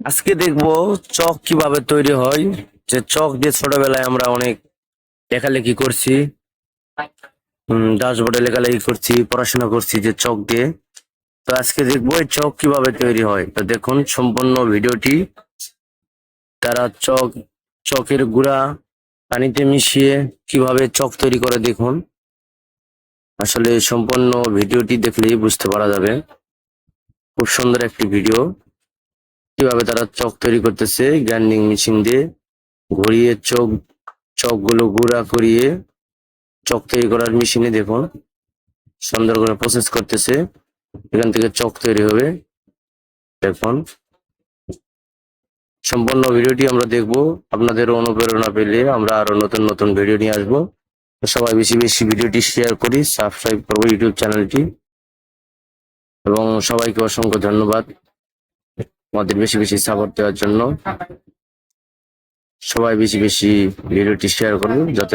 আজকে দেখব চক কীভাবে তৈরি হয়, যে চক দিয়ে ছোটবেলায় আমরা অনেক লেখালেখি করছি। ডাশবোর্ডে লেখালেখি করছি, পড়াশোনা করছি যে চক দিয়ে। তো আজকে দেখব এই চক কীভাবে তৈরি হয়। তো দেখুন, সম্পূর্ণ ভিডিওটি। তারা চক, চকের গুঁড়া পানিতে মিশিয়ে কীভাবে চক তৈরি করে দেখুন। আসলে সম্পূর্ণ ভিডিওটি দেখলেই বুঝতে পারা যাবে। খুব সুন্দর একটি ভিডিও। কীভাবে তারা চক তৈরি করতেছে, গ্রাইন্ডিং মেশিন দিয়ে ঘুরিয়ে চক, চকগুলো গুঁড়া করিয়ে চক তৈরি করার মেশিনে দেখুন, সুন্দর করে প্রসেস করতেছে। এখান থেকে চক তৈরি হবে। দেখুন, সম্পূর্ণ ভিডিওটি আমরা দেখব। আপনাদের অনুপ্রেরণা পেলে আমরা আরও নতুন নতুন ভিডিও নিয়ে আসব। সবাই বেশি বেশি ভিডিওটি শেয়ার করি সাবস্ক্রাইব করব ইউটিউব চ্যানেলটি এবং সবাইকে অসংখ্য ধন্যবাদ। আমাদের বেশি বেশি সাপোর্ট দেওয়ার জন্য সবাই বেশি বেশি ভিডিওটি শেয়ার করুন যাতে